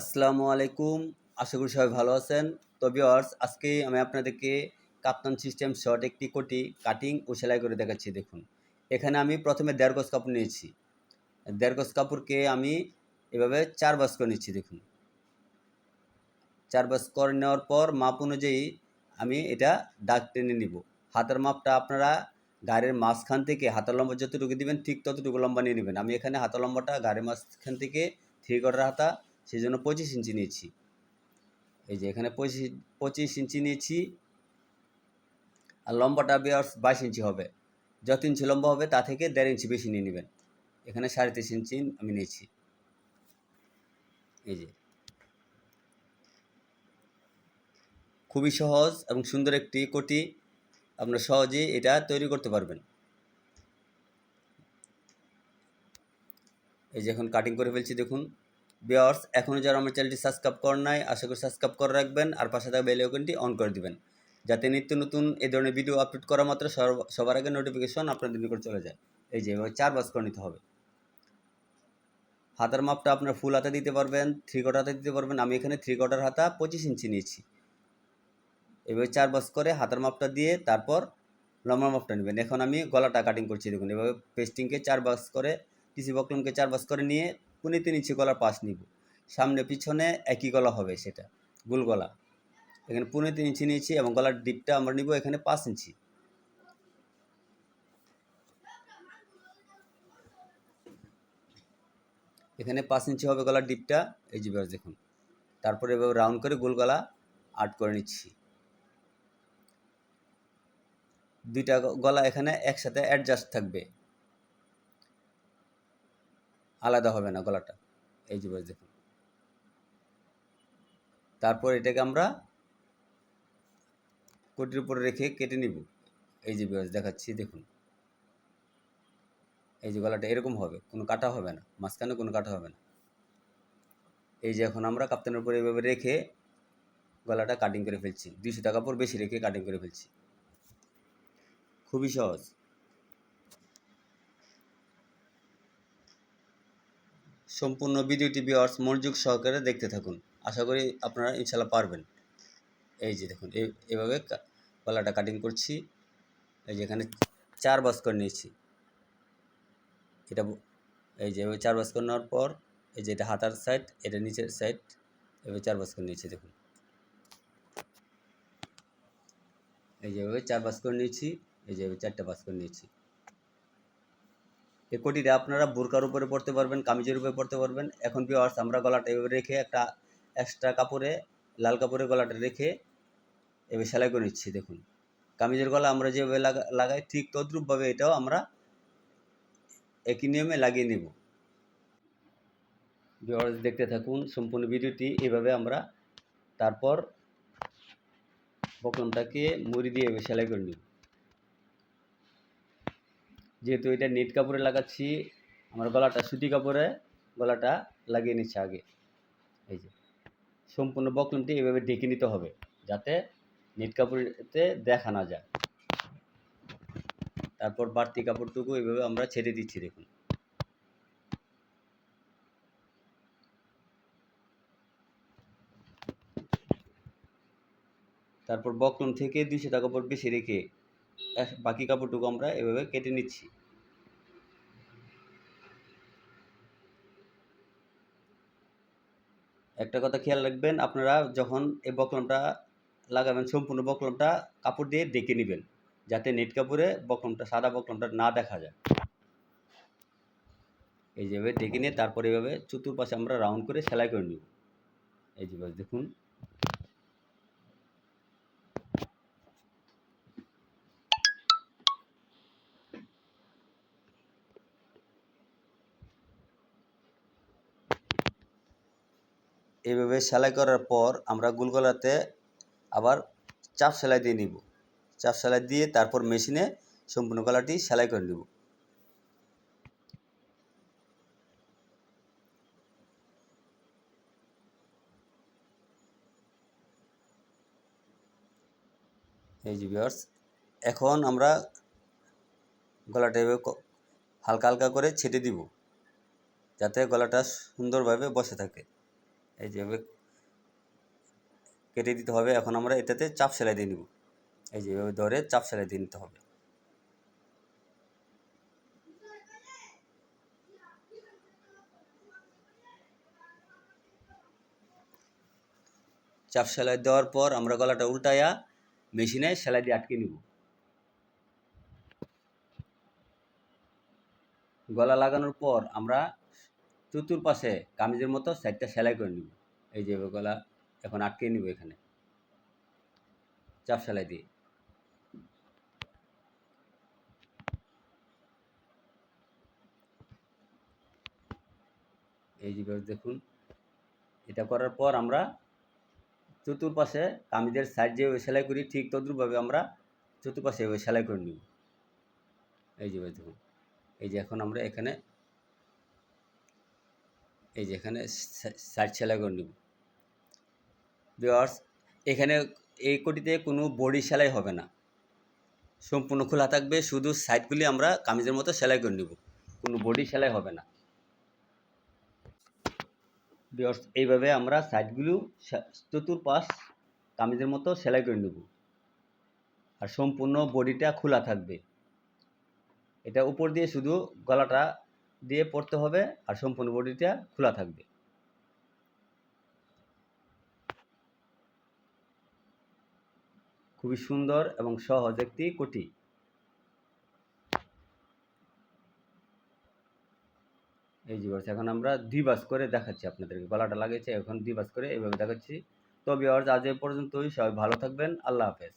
আসসালামু আলাইকুম। আশা করি সবাই ভালো আছেন। তো ভিউয়ার্স আজকে আমি আপনাদেরকে কাপ্তান সিস্টেম শর্ট একটি কোটি কাটিং ও সেলাই করে দেখাচ্ছি, দেখুন। এখানে আমি প্রথমে দেড় গজ কাপড় নিয়েছি। দেড় গজ কাপড়কে আমি এভাবে চার বাস করে নিচ্ছি, দেখুন। চার বাস করে নেওয়ার পর মাপ অনুযায়ী আমি এটা দাগ টেনে নিব। হাতের মাপটা আপনারা গাড়ির মাঝখান থেকে হাতের লম্বা যতটুকু দিবেন, ঠিক ততটুকু লম্বা নিয়ে নেবেন। আমি এখানে হাতের লম্বাটা গাড়ির মাঝখান থেকে থ্রি কোয়ার্টার হাতা সেই জন্য পঁচিশ ইঞ্চি নিয়েছি। এই যে এখানে পঁচিশ পঁচিশ ইঞ্চি নিয়েছি। আর লম্বাটা বেয়ার্স বাইশ ইঞ্চি হবে। যত ইঞ্চি লম্বা হবে, তা থেকে দেড় ইঞ্চি বেশি নিয়ে নেবেন। এখানে সাড়ে তেইশ ইঞ্চি আমি নিয়েছি। এই যে। খুবই সহজ এবং সুন্দর একটি কোটি। আপনার সহজেই এটা তৈরি করতে পারবেন। এই যে এখন কাটিং করে ফেলছি, দেখুন। বিয়ার্স এখনও যারা আমার চ্যানেলটি সাবস্ক্রাইব করেন নাই, আশা করি সাবস্ক্রাইব করে রাখবেন আর পাশে থাকা বেল আইকনটি অন করে দিবেন, যাতে নিত্য নতুন এই ধরনের ভিডিও আপলোড করা মাত্র সবার আগে নোটিফিকেশন আপনাদের নিকট চলে যায়। এই যে, এবার চার বাস করে নিতে হবে। হাতার মাপটা আপনার ফুল হাতে দিতে পারবেন থ্রি কোয়ার্টার হাতে দিতে পারবেন। আমি এখানে থ্রি কোয়ার্টার হাতা পঁচিশ ইঞ্চি নিয়েছি। এভাবে চার বাস করে হাতার মাপটা দিয়ে তারপর লম্বা মাপটা নেবেন। এখন আমি গলাটা কাটিং করছি, দেখুন, এভাবে পেস্টিংকে চার বাস করে টিসি বকলমকে চার বাস করে নিয়ে পুনে তিন ইঞ্চি গলার পাশ নিব। সামনে পিছনে একই গলা হবে সেটা, গোল গলা। এখানে পুনে তিন ইঞ্চি নিয়েছি এবং গলার ডিপটা আমরা নিব এখানে পাঁচ ইঞ্চি। এখানে পাঁচ ইঞ্চি হবে গলার ডিপটা, এই যে এবার দেখুন। তারপরে এভাবে রাউন্ড করে গোল গলা আর্ট করে নিচ্ছি। দুইটা গলা এখানে একসাথে অ্যাডজাস্ট থাকবে। আলাদা হবে না গলাটা। এই যে দেখুন। তারপর এটাকে আমরা কোটির উপরে রেখে কেটে নিব। এই যে বাস দেখাচ্ছি, দেখুন। এই যে গলাটা এরকম হবে, কোনো কাটা হবে না, মাঝখানে কোনো কাটা হবে না। এই যে এখন আমরা কাপ্তানের উপরে এভাবে রেখে গলাটা কাটিং করে ফেলছি। দুইশো টাকা পর বেশি রেখে কাটিং করে ফেলছি। খুবই সহজ। সম্পূর্ণ ভিডিওটি বিয়ার্স মনোযোগ সহকারে দেখতে থাকুন। আশা করি আপনারা ইনশাল্লাহ পারবেন। এই যে দেখুন এভাবে কা- গলাটা কাটিং করছি। এই যে এখানে চার বাস করে নিয়েছি। এটা এই যে এভাবে চার বাস করে নেওয়ার পর, এই যে এটা হাতার সাইড এটা নিচের সাইড এভাবে চার বাস করে নিয়েছি দেখুন। এই যে এভাবে চার বাস করে নিয়েছি, এই যে চারটা বাস করে নিয়েছি। এই কোটিটা আপনারা বোরকার উপরে পড়তে পারবেন, কামিজের উপরে পড়তে পারবেন। এখন ভিউয়ার্স আমরা গলাটা এভাবে রেখে একটা এক্সট্রা কাপড়ে, লাল কাপড়ে গলাটা রেখে এভাবে সেলাই করে নিচ্ছি, দেখুন। কামিজের গলা আমরা যেভাবে লাগা- লাগাই, ঠিক তদ্রূপভাবে এটাও আমরা একই নিয়মে লাগিয়ে নেব। ভিউয়ার্স দেখতে থাকুন সম্পূর্ণ ভিডিওটি, এভাবে আমরা তারপর বকলমটাকে মুড়ি দিয়ে সেলাই করে নিব। যেহেতু এটা নেট কাপড়ে লাগাচ্ছি, আমার গলাটা সুতি কাপড়ে গলাটা লাগিয়ে নিচ্ছে আগে। এই যে, সম্পূর্ণ বকলমটি এভাবে ঢেকে নিতে হবে, যাতে নেট কাপড়েতে দেখা না যায়। তারপর বাড়তি কাপড়টুকু এভাবে আমরা ছেড়ে দিচ্ছি, দেখুন। তারপর বকলম থেকে দুইশো টাকা কাপড় বেশি রেখে বাকি কাপড়টুকু আমরা এভাবে কেটে নিচ্ছি। একটা কথা খেয়াল রাখবেন, আপনারা যখন এই বকলমটা লাগাবেন, সম্পূর্ণ বকলমটা কাপড় দিয়ে ডেকে নেবেন, যাতে নেট কাপড়ে বকলমটা, সাদা বকলমটা না দেখা যায়। এই যেভাবে ডেকে নিয়ে তারপর এভাবে চতুর্পাশে আমরা রাউন্ড করে সেলাই করে নিব। এই যে দেখুন। এইভাবে সেলাই করার পর আমরা গুলগলাতে আবার চাপ সেলাই দিয়ে নিব। চাপ সেলাই দিয়ে তারপর মেশিনে সম্পূর্ণ গলাটি সেলাই করে নিব। এই যে ভিউয়ার্স এখন আমরা গলাটা এভাবে হালকা হালকা করে ছেটে দিব, যাতে গলাটা সুন্দরভাবে বসে থাকে। এই যেভাবে কেটে দিতে হবে, এখন আমরা এটাতে চাপ সেলাই দিয়ে নিব। এই যেভাবে ধরে চাপ সেলাই দিয়ে নিতে হবে। চাপ সেলাই দেওয়ার পর আমরা গলাটা উল্টায়া মেশিনে সেলাই দিয়ে আটকে নিব। গলা লাগানোর পর আমরা চতুর্পাশে কামিজের মতো সাইডটা সেলাই করে নিব। এই যে গলা এখন আটকে নিব এখানে। চাপ সেলাই দিয়ে। এই যেভাবে দেখুন, এটা করার পর আমরা চতুর্পাশে কামিজের সাইড যেভাবে সেলাই করি, ঠিক তদ্রুপভাবে আমরা চতুর্পাশে সেলাই করে নিব। এই যেভাবে দেখুন। এই যে এখন আমরা এখানে এই যে এখানে সাইড সেলাই করে নিব ভিওয়ার্স এখানে এই কোটিতে কোনো বডি সেলাই হবে না। সম্পূর্ণ খোলা থাকবে, শুধু সাইডগুলি আমরা কামিজের মতো সেলাই করে নিব। কোনো বডি সেলাই হবে না। বিয়ার্স এইভাবে আমরা সাইডগুলো চতুর্পাশ কামিজের মতো সেলাই করে নেব। আর সম্পূর্ণ বডিটা খোলা থাকবে। এটা উপর দিয়ে শুধু গলাটা দিয়ে পড়তে হবে আর সম্পূর্ণ বডিটা খোলা থাকবে। খুবই সুন্দর এবং সহজ একটি কোটি। এই যে এখন আমরা দুই বাস করে দেখাচ্ছি আপনাদেরকে। গলাটা লাগিয়েছে, এখন দুই বাস করে এইভাবে দেখাচ্ছি। তো ভিওয়ার্স আজ এ পর্যন্তই। সবাই ভালো থাকবেন। আল্লাহ হাফেজ।